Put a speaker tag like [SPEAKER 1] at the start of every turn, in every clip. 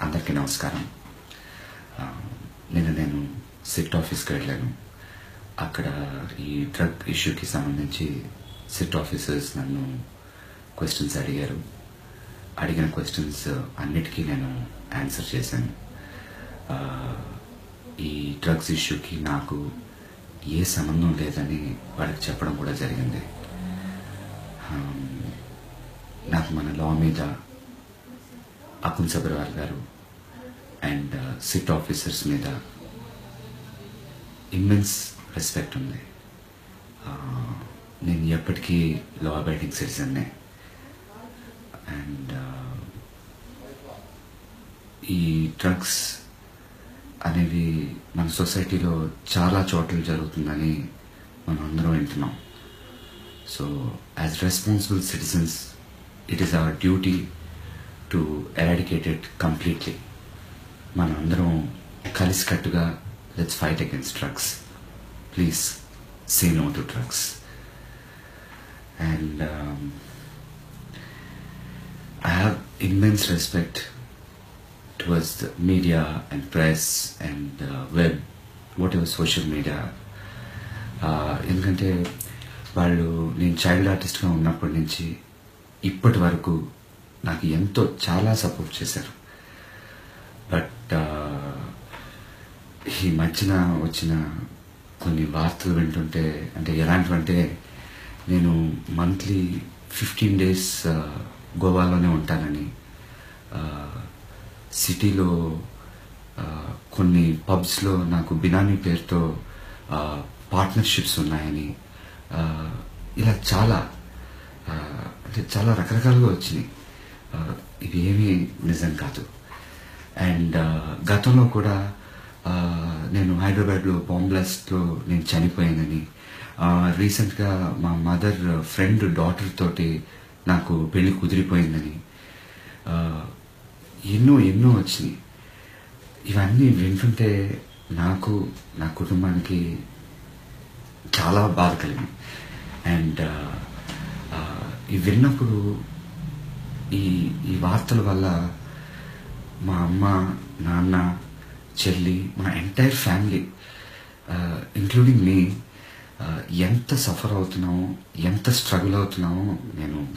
[SPEAKER 1] అందరికీ నమస్కారం. నిన్న నేను సిట్ ఆఫీస్కి వెళ్ళాను. అక్కడ ఈ డ్రగ్ ఇష్యూకి సంబంధించి సిట్ ఆఫీసర్స్ నన్ను క్వశ్చన్స్ అడిగారు. అడిగిన క్వశ్చన్స్ అన్నిటికీ నేను ఆన్సర్ చేశాను. ఈ డ్రగ్స్ ఇష్యూకి నాకు ఏ సంబంధం లేదని వాళ్ళకి చెప్పడం కూడా జరిగింది. నాకు మన లా మీద అకున్ సబర్వాల్ గారు అండ్ సిట్ ఆఫీసర్స్ మీద ఇమ్మెన్స్ రెస్పెక్ట్ ఉంది. నేను ఎప్పటికీ లా అబైడింగ్ సిటిజన్నే అండ్ ఈ డ్రగ్స్ అనేవి మన సొసైటీలో చాలా చోట్ల జరుగుతుందని మనం అందరం వింటున్నాం. So as responsible citizens it is our duty to eradicate it completely మనం అందరం కలిసికట్టుగా let's fight against drugs please say no to drugs and I have immense respect towards the media and press and uh, web, whatever social media. ఎందుకంటే వాళ్ళు నేను child ఆర్టిస్ట్గా ఉన్నప్పటి నుంచి ఇప్పటి వరకు నాకు ఎంతో చాలా సపోర్ట్ చేశారు బట్ ఈ మధ్యన వచ్చిన కొన్ని వార్తలు వింటుంటే అంటే ఎలాంటివంటే నేను మంత్లీ ఫిఫ్టీన్ డేస్ గోవాలోనే ఉంటానని సిటీలో కొన్ని పబ్స్లో నాకు బినామీ పేరుతో పార్ట్నర్షిప్స్ ఉన్నాయని ఇలా చాలా అంటే చాలా రకరకాలుగా వచ్చినాయి. ఇవేమీ నిజం కాదు. అండ్ గతంలో కూడా నేను హైదరాబాద్లో బాంబ్ బ్లాస్ట్లో నేను చనిపోయానని రీసెంట్గా మా మదర్ ఫ్రెండ్ డాటర్ తోటి నాకు పెళ్ళి కుదిరిపోయిందని ఎన్నో ఎన్నో వచ్చినాయి. ఇవన్నీ వింటుంటే నాకు నా కుటుంబానికి చాలా బాధ కలిగింది. అండ్ ఇవి విన్నప్పుడు ఈ ఈ వార్తల వల్ల మా అమ్మ నాన్న చెల్లి మా ఎంటైర్ ఫ్యామిలీ ఇంక్లూడింగ్ మీ ఎంత సఫర్ అవుతున్నామో ఎంత స్ట్రగుల్ అవుతున్నామో నేను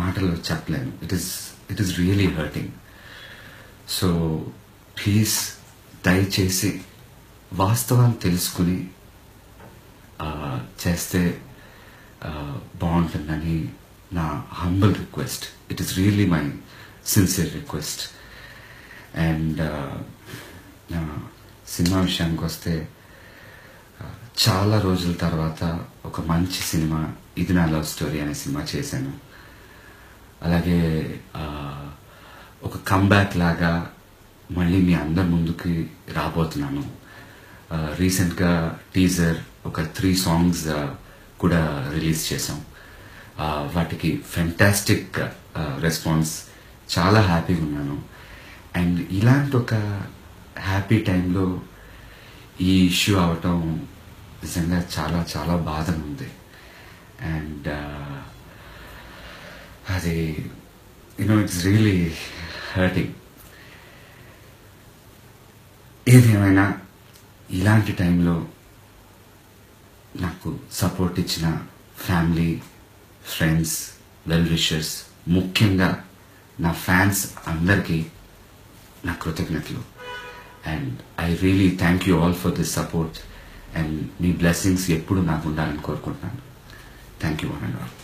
[SPEAKER 1] మాటలు చెప్పలేను. It is it is really hurting so please దయచేసి వాస్తవాన్ని తెలుసుకుని చేస్తే బాగుంటుందని నా humble request it is really my sincere request and cinema విషయానికి వస్తే చాలా రోజుల తర్వాత ఒక మంచి సినిమా ఇది నా లవ్ స్టోరీ అనే సినిమా చేశాను. అలాగే ఒక కంబ్యాక్ లాగా మళ్ళీ మీ అందరి ముందుకి రాబోతున్నాను. రీసెంట్గా టీజర్ ఒక త్రీ సాంగ్స్ కూడా రిలీజ్ చేసాం వాటికి ఫెంటాస్టిక్ రెస్పాన్స్ చాలా హ్యాపీగా ఉన్నాను. అండ్ ఇలాంటి ఒక హ్యాపీ టైంలో ఈ ఇష్యూ అవటం నిజంగా చాలా చాలా బాధగా ఉంది. అండ్ అది యునో ఇట్స్ రియలీ హర్టింగ్ ఏదేమైనా ఇలాంటి టైంలో నాకు సపోర్ట్ ఇచ్చిన ఫ్యామిలీ ఫ్రెండ్స్ వెల్ విషర్స్ ముఖ్యంగా నా ఫ్యాన్స్ అందరికీ నా కృతజ్ఞతలు. And I really thank you all for this support and me blessings ఎప్పుడు నాకు ఉండాలని కోరుకుంటున్నాను. Thank you one and all